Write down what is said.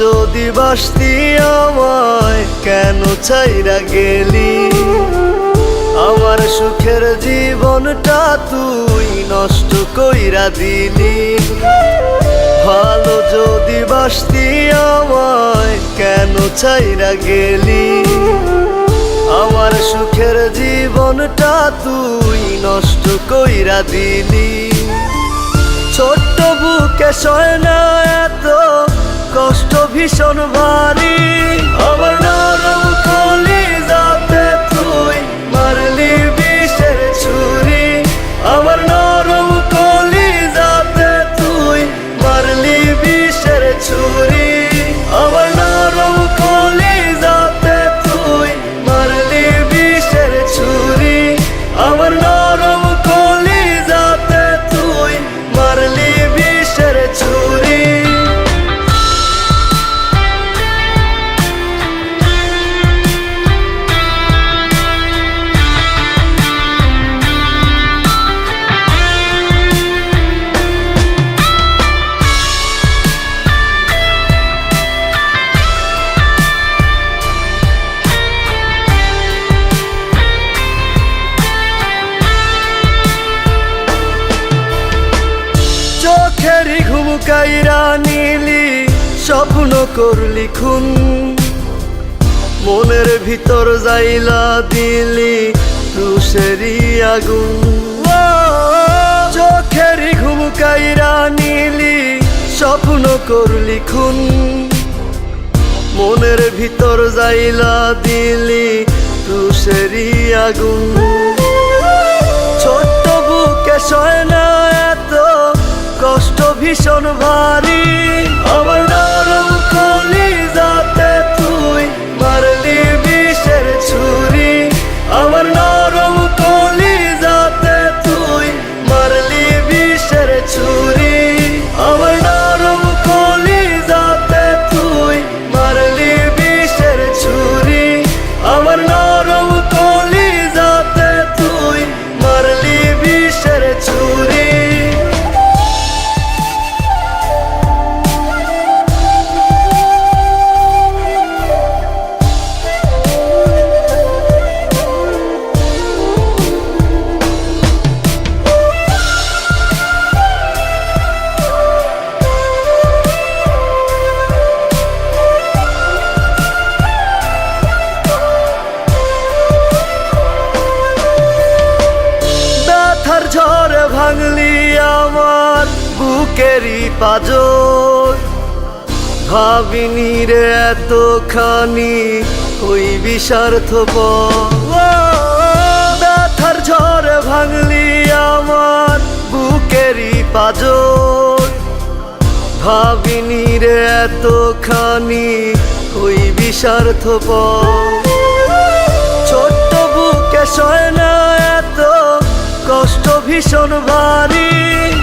যদি বাসতি আমায়, কেন চাইরা গেলি? আমার সুখের জীবনটা তুই নষ্ট কইরা দিলি। ভালো যদি বাসতি আমায়, কেন চাইরা গেলি? আমার সুখের জীবনটা তুই নষ্ট কইরা দিলি। ছোট্ট বুকে সয় না এত কষ্ট ভীষণ ভারী। আমার চোখেরই ঘুম কাইরা নিলি স্বপ্ন করলি খুন। মনের ভিতর যাইলা দিলি তুষেরই আগুন। ও, চোখেরই ঘুম কাইরা নিলি স্বপ্ন করলি খুন। মনের ভিতর যাইলা দিলি তুষেরই আগুন। ছোট্ট বুকে সয় না এত কষ্ট ভীষণ ভারী। ভাঙলি আমার বুকেরই পাজর। ভাবিনি রে এতখানি, ওই বিষার্থ ব্যথার ঝড়ে ভাঙলি আমার বুকেরই পাজর। ভাবিনি রে এতখানি, ওই বিষার্থ ছোট্ট বুকে সয় কষ্ট ভীষণ ভারী